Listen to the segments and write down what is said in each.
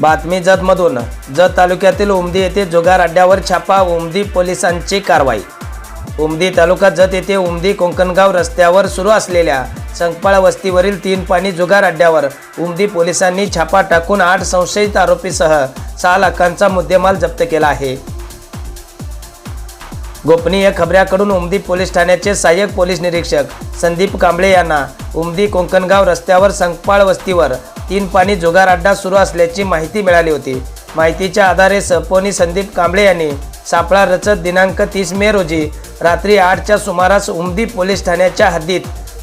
बातमी जतमधून. जत तालुक्यातील उमदी येथे जुगार अड्ड्यावर छापा उमदी पोलिसांची कारवाई. उमदी तालुका जत येथे उमदी कोंकणगाव रस्त्यावर सुरू असलेल्या संकपाळा वस्तीवरील तीन पाणी जुगार अड्ड्यावर उमदी पोलिसांनी छापा टाकून आठ संशयित आरोपीसह सहा लाखांचा मुद्देमाल जप्त केला आहे. गोपनीय खबऱ्याकडून उमदी पोलीस ठाण्याचे सहाय्यक पोलीस निरीक्षक संदीप कांबळे यांना उमदी कोंकणगाव रस्त्यावर संकपाळ वस्तीवर तीन पाणी जुगार अड्डा सुरू असल्याची माहिती मिळाली होती. माहितीच्या आधारे सपोनी संदीप कांबळे यांनी सापळा रचत दिनांक तीस मे रोजी रात्री आठच्या सुमारास उमदी पोलीस ठाण्याच्या हद्दीत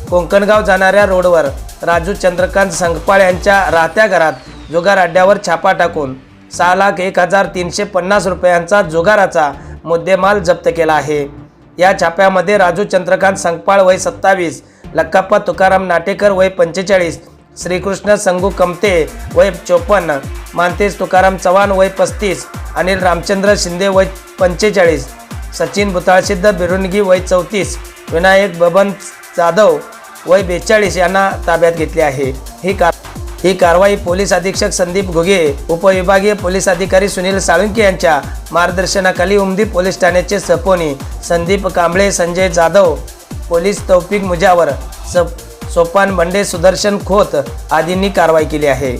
कोंकणगाव जाणाऱ्या रोडवर राजू चंद्रकांत संगपाळ यांच्या राहत्या घरात जुगार अड्ड्यावर छापा टाकून सहा लाख एक हजार तीनशे पन्नास रुपयांचा जुगाराचा मुद्देमाल जप्त केला आहे. या छाप्यामध्ये राजू चंद्रकांत संगपाळ वय सत्तावीस लक्काप्पा तुकाराम नाटेकर वय पंचेचाळीस श्रीकृष्ण संगू कमते वय चोपन्न मानतेश तुकाराम चव्हाण वय पस्तीस अनिल रामचंद्र शिंदे वय पंचेचाळीस सचिन भुताळसिद्ध बिरुणगी वय चौतीस विनायक बबन जाधव वय बेचाळीस यांना ताब्यात घेतले आहे. ही कार ही कारवाई पोलीस अधीक्षक संदीप घुगे उपविभागीय पोलीस अधिकारी सुनील साळुंके यांच्या मार्गदर्शनाखाली उमदी पोलीस ठाण्याचे सपोनी संदीप कांबळे संजय जाधव पोलीस तौफिक मुजावर सप सोपान बंडे सुदर्शन खोत आदींनी कारवाई केली आहे.